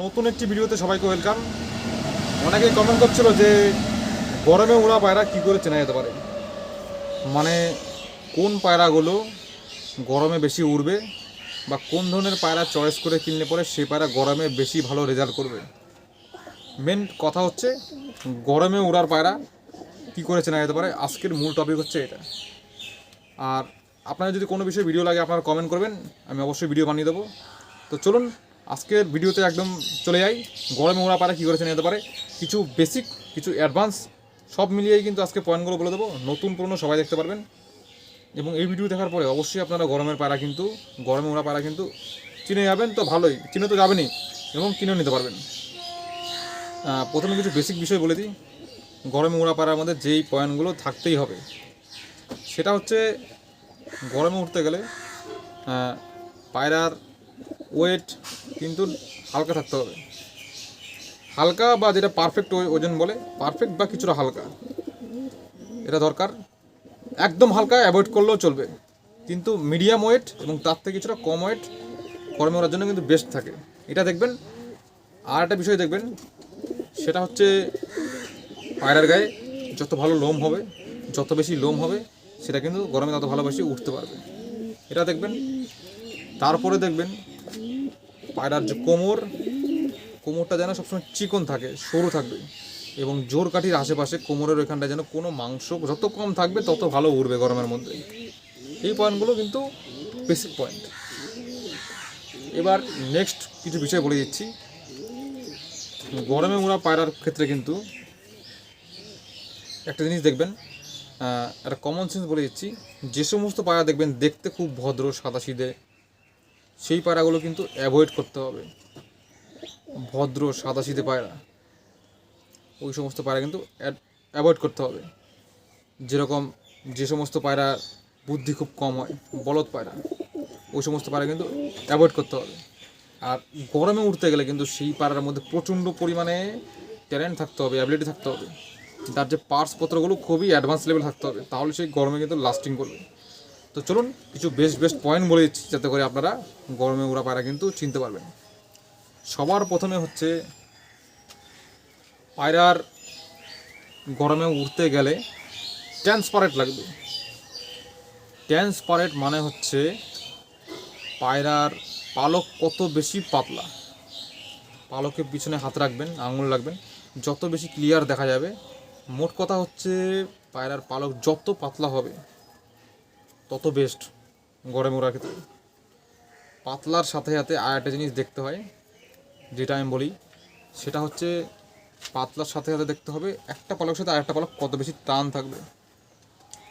নতুন একটি ভিডিওতে সবাইকে ওয়েলকাম অনেকেই কমেন্ট করছিল যে, গরমে উড়া পায়রা কী করে চেনা যেতে পারে? মানে কোন পায়রাগুলো গরমে বেশি উড়বে বা কোন ধরনের পায়রা চয়েস করে কিনলে পরে সেই পায়রা গরমে বেশি ভালো রেজাল্ট করবে? মেন কথা হচ্ছে, গরমে উড়ার পায়রা কী করে চেনা যেতে পারে? আজকের মূল টপিক হচ্ছে এটা। আর আপনার যদি কোনো বিষয়ে ভিডিও লাগে, আপনারা কমেন্ট করবেন, আমি অবশ্যই ভিডিও বানিয়ে দেবো। তো চলুন আজকের ভিডিওতে একদম চলে যাই। গরমে ওরা পারে, কী করে চেনা যেতে পারে। কিছু বেসিক কিছু অ্যাডভান্স সব মিলিয়েই কিন্তু আজকে পয়েন্টগুলো বলে দেবো। নতুন, পুরনো সবাই দেখতে পারবেন। এবং এই ভিডিও দেখার পরে অবশ্যই আপনারা গরমের পায়রা কিন্তু, গরমে ওরা পায়রা কিন্তু চিনে যাবেন তো ভালোই। চিনে তো যাবেনই এবং কিনেও নিতে পারবেন। প্রথমে কিছু বেসিক বিষয় বলে দিই। গরমে ওড়া পাড়ার মধ্যে যেই পয়েন্টগুলো থাকতেই হবে। সেটা হচ্ছে, গরমে উঠতে গেলে পায়রার ওয়েট কিন্তু হালকা থাকতে হবে। হালকা বা যেটা পারফেক্ট ওজন বলে পারফেক্ট বা কিছুটা হালকা। এটা দরকার। একদম হালকা অ্যাভয়েড করলেও চলবে। কিন্তু মিডিয়াম ওয়েট এবং তার থেকে কিছুটা কম ওয়েট গরমে ওড়ার জন্য কিন্তু বেস্ট থাকে। এটা দেখবেন। আর একটা বিষয় দেখবেন, সেটা হচ্ছে পায়রার গায়ে যত ভালো লোম হবে, যত বেশি লোম হবে, সেটা কিন্তু গরমে তত ভালোবাসি উঠতে পারবে। এটা দেখবেন। তারপরে দেখবেন পায়রার যে কোমর, কোমরটা যেন সবসময় চিকন থাকে, সরু থাকবে এবং জোর কাঠির আশেপাশে কোমরের ওইখানটায় যেন কোনো মাংস যত কম থাকবে তত ভালো উড়বে গরমের মধ্যে। এই পয়েন্টগুলো কিন্তু বেসিক পয়েন্ট এবার নেক্সট কিছু বিষয় বলে দিচ্ছি। গরমে উড়া পায়রার ক্ষেত্রে কিন্তু একটা জিনিস দেখবেন একটা কমন সেন্স বলে দিচ্ছি। যে সমস্ত পায়রা দেখবেন দেখতে খুব ভদ্র সাদাসিধে সেই পায়রাগুলো কিন্তু অ্যাভয়েড করতে হবে। ভদ্র সাদাসিধে পায়রা, ওই সমস্ত পায়রা কিন্তু অ্যাভয়েড করতে হবে। যেরকম যে সমস্ত পায়রা বুদ্ধি খুব কম হয়, বলদ পায়রা, ওই সমস্ত পায়রা কিন্তু অ্যাভয়েড করতে হবে। আর গরমে উঠতে গেলে কিন্তু সেই পায়রার মধ্যে প্রচণ্ড পরিমাণে ট্যালেন্ট থাকতে হবে অ্যাবিলিটি থাকতে হবে। তার যে পার্টস পত্রগুলো খুবই অ্যাডভান্স লেভেল থাকতে হবে, তাহলে সেই গরমে কিন্তু লাস্টিং করবে। তো চলুন, কিছু বেস্ট বেস্ট পয়েন্ট বলে দিচ্ছি যাতে করে আপনারা গরমে উড়া পায়রা কিন্তু চিনতে পারবেন। সবার প্রথমে হচ্ছে, পায়রার গরমে উঠতে গেলে ট্রান্সপারেন্ট লাগবে। ট্রান্সপারেন্ট মানে হচ্ছে, পায়রার পালক কত বেশি পাতলা। পালকের পিছনে হাত রাখবেন, আঙুল রাখবেন, যত বেশি ক্লিয়ার দেখা যাবে। মোট কথা হচ্ছে, পায়রার পালক যত পাতলা হবে তত বেস্ট গরমে ওড়ার ক্ষেত্রে পাতলার সাথে সাথে আর একটা জিনিস দেখতে হয়, যেটা আমি বলি, সেটা হচ্ছে পাতলার সাথে সাথে দেখতে হবে একটা পালকের সাথে আরেকটা পালক কত বেশি টান থাকবে।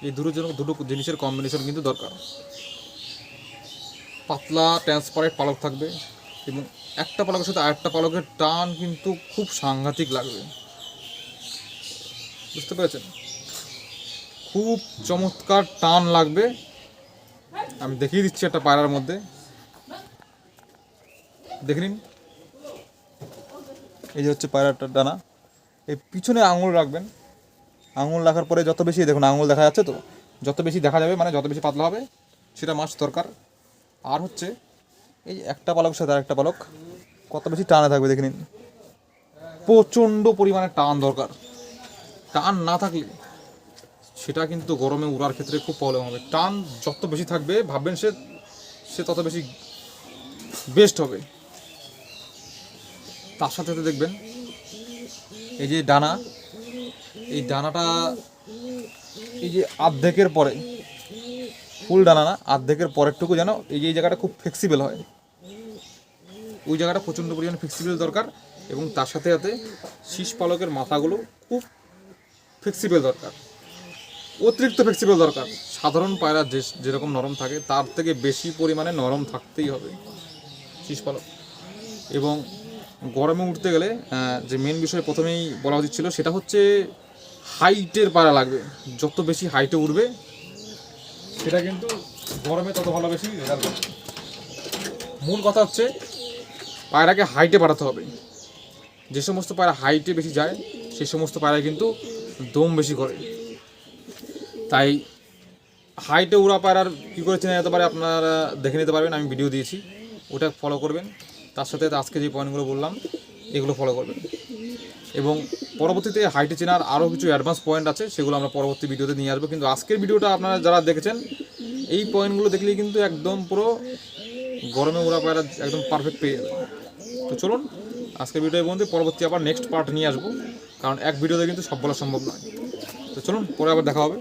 এই দুটো জন্য দুটো জিনিসের কম্বিনেশন কিন্তু দরকার। পাতলা ট্রান্সপারেন্ট পালক থাকবে এবং একটা পালকের সাথে আরেকটা পালকের টান কিন্তু খুব সাংঘাতিক লাগবে। বুঝতে পেরেছেন? খুব চমৎকার টান লাগবে আমি দেখিয়ে দিচ্ছি একটা পায়রার মধ্যে। দেখে নিন। এই যে হচ্ছে পায়রাটার ডানা। এই পিছনে আঙুল রাখবেন। আঙুল রাখার পরে যত বেশি, দেখুন, আঙুল দেখা যাচ্ছে তো? যত বেশি দেখা যাবে মানে যত বেশি পাতলা হবে, সেটা মাছ দরকার। আর হচ্ছে, এই একটা পালক সাথে আরেকটা পালক, কত বেশি টানে থাকবে দেখে নিন। প্রচণ্ড পরিমাণে টান দরকার। টান না থাকলে সেটা কিন্তু গরমে উড়ার ক্ষেত্রে খুব প্রবলেম হবে। টান যত বেশি থাকবে, ভাববেন সে সে তত বেশি বেস্ট হবে। তার সাথে সাথে দেখবেন, এই যে ডানা, এই ডানাটা, এই যে আর্ধেকের পরে, ফুল ডানা না, আর্ধেকের পরেরটুকু যেন এই যে এই জায়গাটা খুব ফ্লেক্সিবল হয়। ওই জায়গাটা প্রচণ্ড পরিমাণে ফ্লেক্সিবল দরকার এবং তার সাথে সাথে শীষ পালকের মাথাগুলো খুব ফ্লেক্সিবল দরকার। অতিরিক্ত ফ্লেক্সিবল দরকার। সাধারণ পায়রা যে যেরকম নরম থাকে, তার থেকে বেশি পরিমাণে নরম থাকতেই হবে। শীষ পালক। এবং গরমে উঠতে গেলে যে মেন বিষয় প্রথমেই বলা উচিত ছিল, সেটা হচ্ছে হাইটের পায়রা লাগবে। যত বেশি হাইটে উঠবে, সেটা কিন্তু গরমে তত ভালো বেশি মূল কথা হচ্ছে, পায়রাকে হাইটে বাড়াতে হবে। যে সমস্ত পায়রা হাইটে বেশি যায় সেই সমস্ত পায়রা কিন্তু দম বেশি করে। তাই হাইটে উড়া পায়রার কী করে চেনা যেতে পারে আপনারা দেখে নিতে পারবেন, আমি ভিডিও দিয়েছি। ওটা ফলো করবেন। তার সাথে আজকে যে পয়েন্টগুলো বললাম, এগুলো ফলো করবেন। এবং পরবর্তীতে হাইটে চেনার আরও কিছু অ্যাডভান্স পয়েন্ট আছে, সেগুলো আমরা পরবর্তী ভিডিওতে নিয়ে আসব। কিন্তু আজকের ভিডিওটা আপনারা যারা দেখেছেন, এই পয়েন্টগুলো দেখলেই কিন্তু একদম পুরো গরমে ওরা পায়রা একদম পারফেক্ট পেয়ে যাবে তো চলুন, আজকের ভিডিও বন্ধু পরবর্তী আবার নেক্সট পার্ট নিয়ে আসব। কারণ এক ভিডিওতে কিন্তু সব বলা সম্ভব নয়। তো চলুন, পরে আবার দেখা হবে।